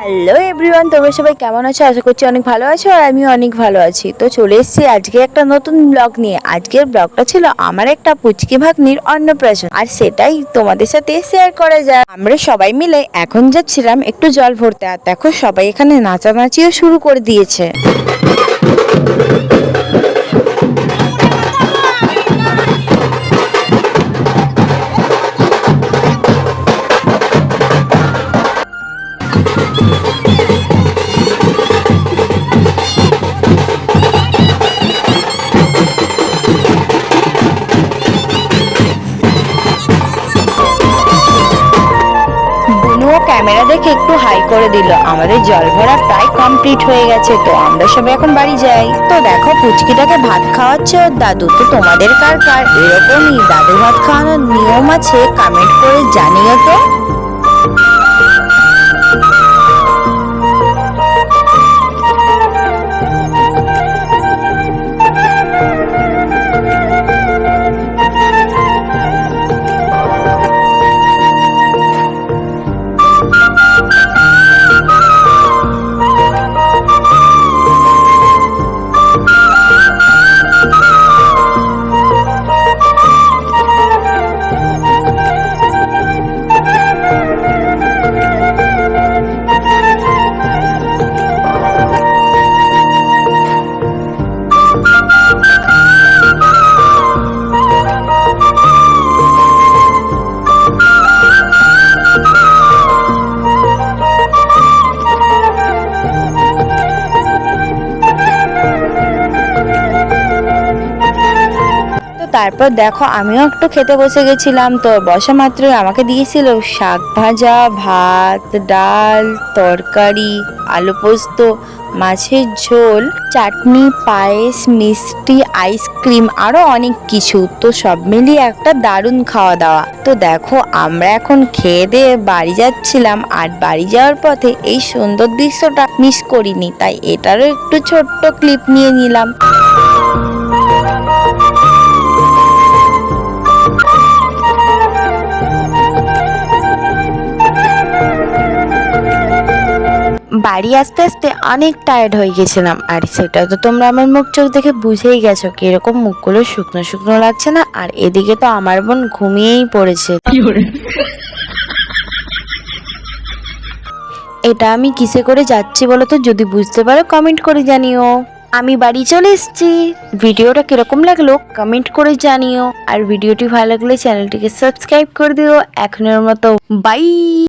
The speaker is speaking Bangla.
হ্যালো এভরিওয়ান তোমরা সবাই কেমন আছো? আশা করছি অনেক ভালো আছো আর আমিও অনেক ভালো আছি। তো চলে এসেছি আজকে একটা নতুন ব্লগ নিয়ে। আজকের ব্লগটা ছিল আমার একটা পুচকি ভাগ্নির অন্নপ্রাশন। আর সেটাই তোমাদের সাথে শেয়ার করা যায় আমরা সবাই মিলে এখন যাচ্ছিলাম একটু জল ভরতে। আর দেখো সবাই এখানে নাচানাচিও শুরু করে দিয়েছে। ক্যামেরা দেখে একটু হাই করে দিল। আমাদের জল ভরা প্রায় কমপ্লিট হয়ে গেছে তো, আমরা সবাই এখন বাড়ি যাই। তো দেখো, পুচকিটাকে ভাত খাওয়াচ্ছে ওর দাদু। তো তোমাদের কার কার? এরকমই দাদু ভাত খাওয়ানোর নিয়ম আছে কমেন্ট করে জানিও তো। তারপর দেখো, আমিও একটু খেতে বসে গেছিলাম। তো বসা মাত্রই আমাকে দিয়েছিল শাক ভাজা, ভাত, ডাল, তরকারি, আলু পোস্ত, মাছের ঝোল, চাটনি, পায়েস, মিষ্টি, আইসক্রিম আরও অনেক কিছু। তো সব মিলিয়ে একটা দারুণ খাওয়া দাওয়া। তো দেখো, আমরা এখন খেয়ে দিয়ে বাড়ি যাচ্ছিলাম, আর বাড়ি যাওয়ার পথে এই সুন্দর দৃশ্যটা মিস করিনি। তাই এটারও একটু ছোট্ট ক্লিপ নিয়ে নিলাম। বাড়ি আসতে আসতে অনেক টায়ার্ড হয়ে গেছিলাম। আর সেটা তো তোমরা আমার মুখ চোখ দেখে বুঝেই গেছো কীরকম মুখগুলো শুকনো শুকনো লাগছে না আর এদিকে তো আমার বোন ঘুমিয়েই পড়েছে। এটা আমি কিসে করে যাচ্ছি বলো তো যদি বুঝতে পারো কমেন্ট করে জানিও। আমি বাড়ি চলে এসেছি। ভিডিওটা কীরকম লাগল কমেন্ট করে জানিও। আর ভিডিওটি ভালো লাগলে চ্যানেলটিকে সাবস্ক্রাইব করে দিও। এখনের মতো বাই